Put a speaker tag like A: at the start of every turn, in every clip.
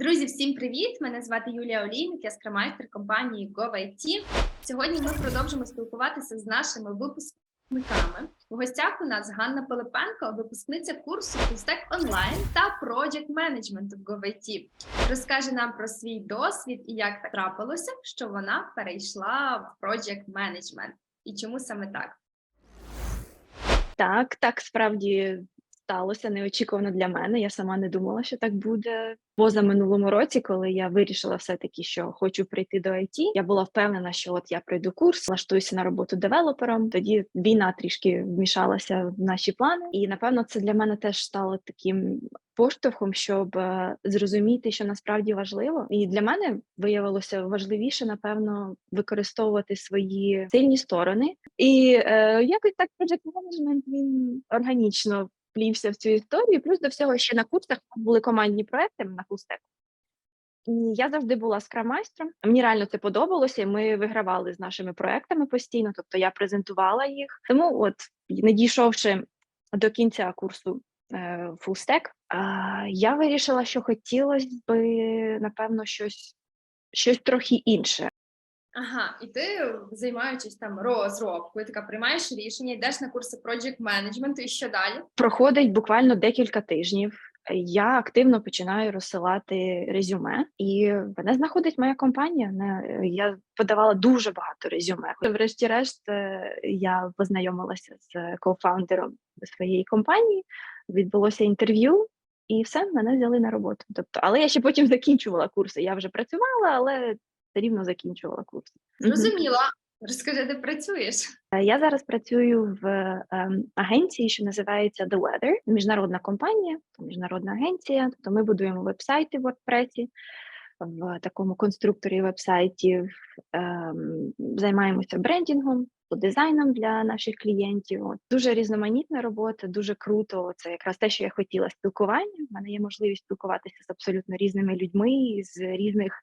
A: Друзі, всім привіт! Мене звати Юлія Олійник, я скрамайстер компанії GoVIT. Сьогодні ми продовжимо спілкуватися з нашими випускниками. У гостях у нас Ганна Пилипенко, випускниця курсу Fullstack Online та Project Management в GoVIT. Розкаже нам про свій досвід і як трапилося, що вона перейшла в Project Management. І чому саме так?
B: Так, так справді сталося неочікувано для мене. Я сама не думала, що так буде. Поза минулому році, коли я вирішила все-таки, що хочу прийти до IT, я була впевнена, що от я пройду курс, влаштуюся на роботу девелопером. Тоді війна трішки вмішалася в наші плани, і напевно це для мене теж стало таким поштовхом, щоб е, зрозуміти, що насправді важливо. І для мене виявилося важливіше, напевно, використовувати свої сильні сторони. І е, якось так Project Management, він органічно плівся в цю історію. Плюс до всього ще на курсах були командні проекти на фулстек. Я завжди була скрамайстром. Мені реально це подобалося. Ми вигравали з нашими проектами постійно, тобто я презентувала їх. Тому, от не дійшовши до кінця курсу е, фулстек, я вирішила, що хотілося би, напевно, щось, щось трохи інше.
A: Ага, і ти, займаючись там розробкою, така приймаєш рішення, йдеш на курси Project Management, і що далі?
B: Проходить буквально декілька тижнів. Я активно починаю розсилати резюме, і мене знаходить моя компанія. Я подавала дуже багато резюме. Врешті-решт, е, я познайомилася з кофаундером своєї компанії, відбулося інтерв'ю, і все, мене взяли на роботу. Тобто, але я ще потім закінчувала курси. Я вже працювала, але рівно закінчувала курси. Мгм.
A: Зрозуміла. Розкажи, де працюєш?
B: Е, Я зараз працюю в ем, агенції, що називається The Weather, міжнародна компанія, міжнародна агенція. Тобто ми будуємо вебсайти в WordPress, в такому конструкторі вебсайтів, ем, займаємося брендінгом, дизайном для наших клієнтів. От. Дуже різноманітна робота, дуже круто. Це якраз те, що я хотіла спілкування. У мене є можливість спілкуватися з абсолютно різними людьми з різних, е,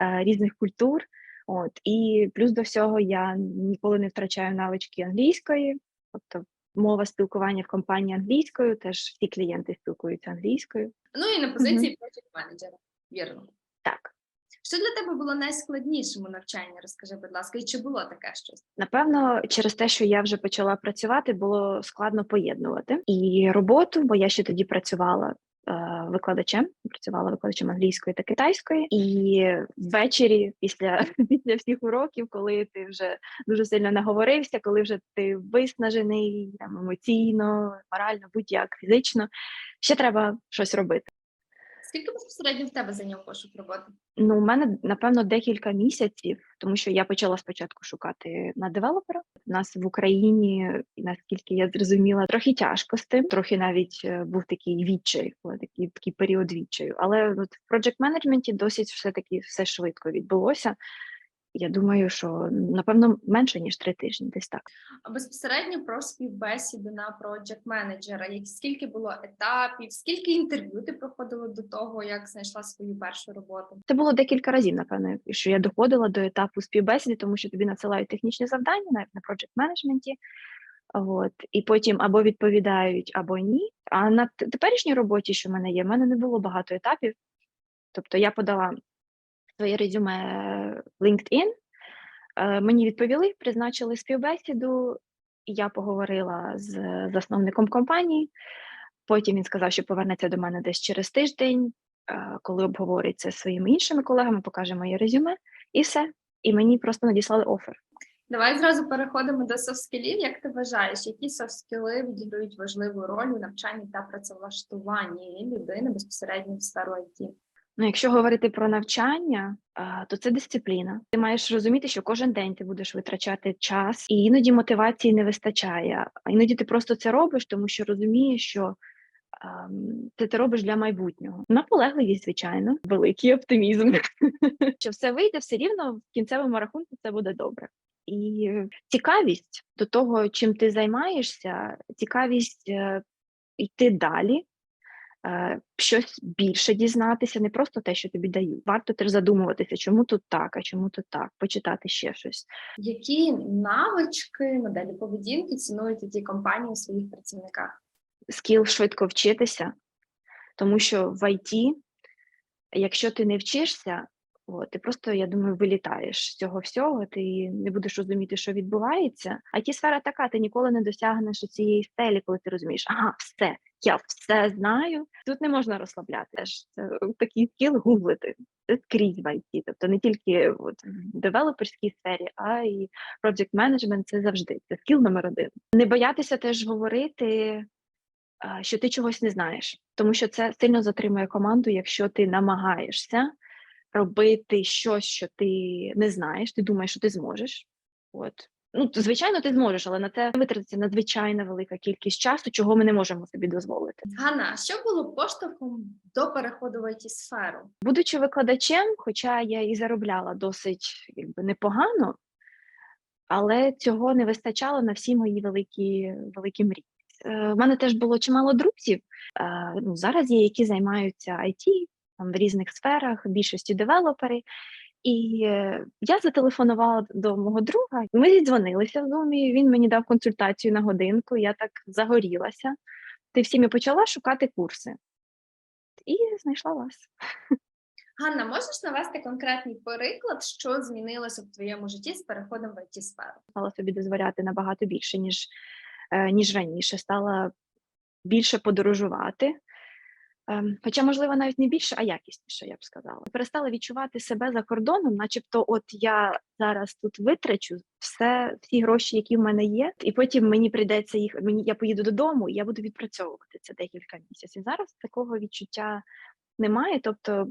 B: різних культур. От і плюс до всього я ніколи не втрачаю навички англійської, тобто мова спілкування в компанії англійською, теж всі клієнти спілкуються англійською.
A: Ну і на позиції Project менеджера. Вірно.
B: Так,
A: Що для тебе було найскладнішим у навчанні? Розкажи, будь ласка, і чи було таке щось?
B: напевно, через те, що я вже почала працювати, було складно поєднувати і роботу, бо я ще тоді працювала. Е, Викладачем працювала викладачем англійської та китайської, і ввечері, після після всіх уроків, коли ти вже дуже сильно наговорився, коли вже ти виснажений там, емоційно, морально, будь-як фізично, ще треба щось робити.
A: Скільки безпосередньо в тебе зайняв пошук роботи?
B: Ну, у мене напевно декілька місяців, тому що я почала спочатку шукати на девелопера. У нас в Україні, наскільки я зрозуміла, трохи тяжко з тим, трохи навіть е, був такий відчай, такий, такий період відчаю. Але от в project менеджменті досить все таки все швидко відбулося. Я думаю, що напевно менше ніж три тижні, десь так.
A: А безпосередньо про співбесіду на Project менеджера. Як скільки було етапів, скільки інтерв'ю ти проходила до того, як знайшла свою першу роботу?
B: Це було декілька разів, напевно, що я доходила до етапу співбесіди, тому що тобі надсилають технічні завдання навіть на project менеджменті. От, і потім або відповідають, або ні. А на теперішній роботі, що в мене є, в мене не було багато етапів. Тобто я подала своє резюме в LinkedIn, е, мені відповіли, призначили співбесіду, я поговорила з засновником компанії. Потім він сказав, що повернеться до мене десь через тиждень, е, коли обговорить це зі своїми іншими колегами, покаже моє резюме, і все. І мені просто надіслали офер.
A: Давай зразу переходимо до софт-скілів. Як ти вважаєш, які софт-скіли відіграють важливу роль у навчанні та працевлаштуванні людини безпосередньо в сферу IT?
B: Ну, якщо говорити про навчання, то це дисципліна. Ти маєш розуміти, що кожен день ти будеш витрачати час, і іноді мотивації не вистачає. Іноді ти просто це робиш, тому що розумієш, що ам, це робиш для майбутнього. Наполегливість, звичайно, великий оптимізм. Що все вийде, все рівно в кінцевому рахунку це буде добре. І цікавість до того, чим ти займаєшся, цікавість е, йти далі, щось більше дізнатися, не просто те, що тобі дають. Варто теж задумуватися, чому тут так, а чому тут так, почитати ще щось.
A: Які навички, моделі поведінки цінують ті компанії у своїх працівниках?
B: Скіл швидко вчитися, тому що в IT якщо ти не вчишся, от, ти просто, я думаю, вилітаєш з цього всього, ти не будеш розуміти, що відбувається. А ті сфера така, ти ніколи не досягнеш цієї стелі, коли ти розумієш, ага, все, я все знаю. Тут не можна розслаблятися. Це такий скіл гуглити. Це скрізь в IT. Тобто не тільки от, в девелоперській сфері, а й project management це завжди. Це скіл номер один. Не боятися теж говорити що ти чогось не знаєш, тому що це сильно затримує команду, якщо ти намагаєшся робити щось, що ти не знаєш, ти думаєш, що ти зможеш. От. Ну, звичайно, ти зможеш, але на це витратиться надзвичайно велика кількість часу, чого ми не можемо собі дозволити.
A: Ганна, що було поштовхом до переходу в it сферу?
B: Будучи викладачем, хоча я і заробляла досить якби, непогано, але цього не вистачало на всі мої великі, великі мрії. Е, В мене теж було чимало друзів. е, Ну, зараз є, які займаються IT там, в різних сферах, в більшості девелопери. І е, я зателефонувала до мого друга. Ми зідзвонилися в Zoom, Він мені дав консультацію на годинку. Я так загорілася. Ти всім і почала шукати курси. І знайшла вас.
A: Ганна, можеш навести конкретний приклад, що змінилося в твоєму житті з переходом в it сферу?
B: стала собі дозволяти набагато більше, ніж, е, ніж раніше. Стала більше подорожувати. Ем, Хоча, можливо, навіть не більше, а якісніше, я б сказала. Перестала відчувати себе за кордоном, начебто, от я зараз тут витрачу все, всі гроші, які в мене є, і потім мені прийдеться їх. Мені я поїду додому, і я буду відпрацьовувати це декілька місяців. Зараз такого відчуття немає. Тобто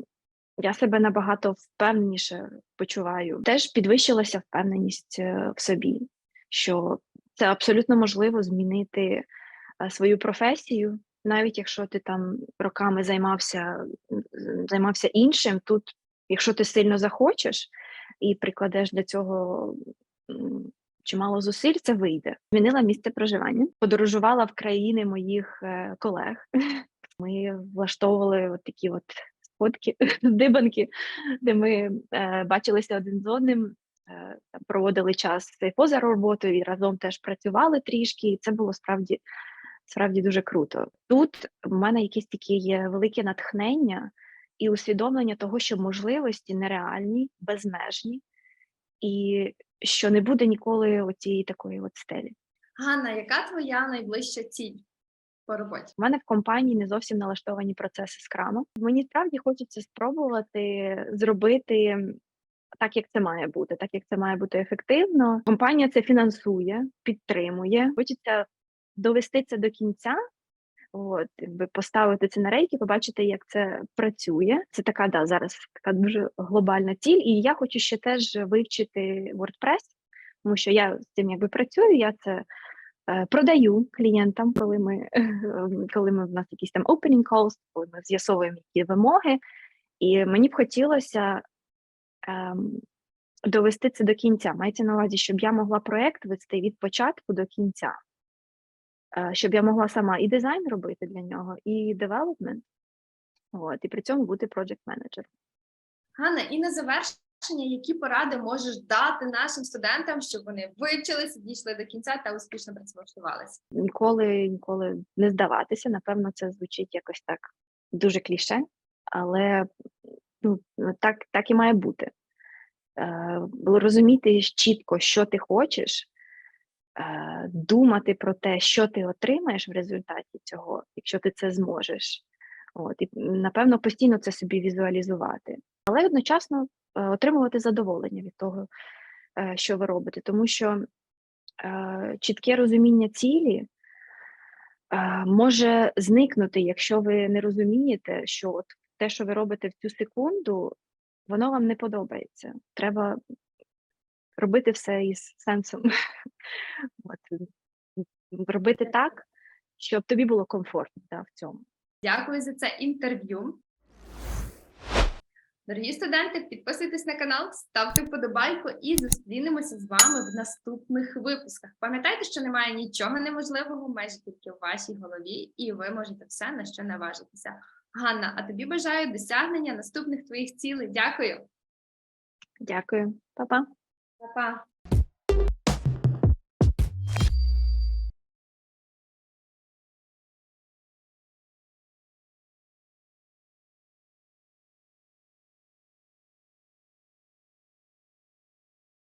B: я себе набагато впевненіше почуваю. Теж підвищилася впевненість е, в собі, що це абсолютно можливо змінити е, свою професію, навіть якщо ти там роками займався, займався іншим. Тут, якщо ти сильно захочеш і прикладеш для цього чимало зусиль, це вийде. Змінила місце проживання, подорожувала в країни моїх е, колег. Ми влаштовували от такі от сходки, здибанки, де ми е, бачилися один з одним, е, проводили час поза роботою і разом теж працювали трішки, і це було справді, справді дуже круто. Тут в мене якесь таке є велике натхнення і усвідомлення того, що можливості нереальні, безмежні, і що не буде ніколи оцієї такої от стелі.
A: Ганна, яка твоя найближча ціль по роботі?
B: У мене в компанії не зовсім налаштовані процеси скрану. Мені справді хочеться спробувати зробити так, як це має бути, так як це має бути ефективно. Компанія це фінансує, підтримує. Хочеться довести це до кінця. От, якби поставити це на рейки, побачити, як це працює. Це така, да, зараз така дуже глобальна ціль. І я хочу ще теж вивчити WordPress, тому що я з цим якби працюю, я це е, продаю клієнтам, коли ми, коли ми в нас якісь там opening calls, коли ми з'ясовуємо які вимоги. І мені б хотілося ем, довести це до кінця. Мається на увазі, щоб я могла проект вести від початку до кінця, щоб я могла сама і дизайн робити для нього, і девелопмент, от, і при цьому бути project менеджером.
A: Ганна, і на завершення, які поради можеш дати нашим студентам, щоб вони вивчилися, дійшли до кінця та успішно працевлаштувалися?
B: Ніколи, ніколи не здаватися. Напевно, це звучить якось так дуже кліше, але ну, так, так і має бути. Е, розуміти чітко, що ти хочеш, е, думати про те, що ти отримаєш в результаті цього, якщо ти це зможеш. От, і напевно постійно це собі візуалізувати, але одночасно е, отримувати задоволення від того, е, що ви робите, тому що е, чітке розуміння цілі е, може зникнути, якщо ви не розумієте, що от те, що ви робите в цю секунду, воно вам не подобається. Треба робити все із сенсом. От. Робити так, щоб тобі було комфортно да, в цьому.
A: Дякую за це інтерв'ю. Дорогі студенти, підписуйтесь на канал, ставте вподобайку і зустрінемося з вами в наступних випусках. Пам'ятайте, що немає нічого неможливого, майже тільки в вашій голові, і ви можете все на що наважитися. Ганна, а тобі бажаю досягнення наступних твоїх цілей. Дякую.
B: Дякую, Па-па.
A: Па-па.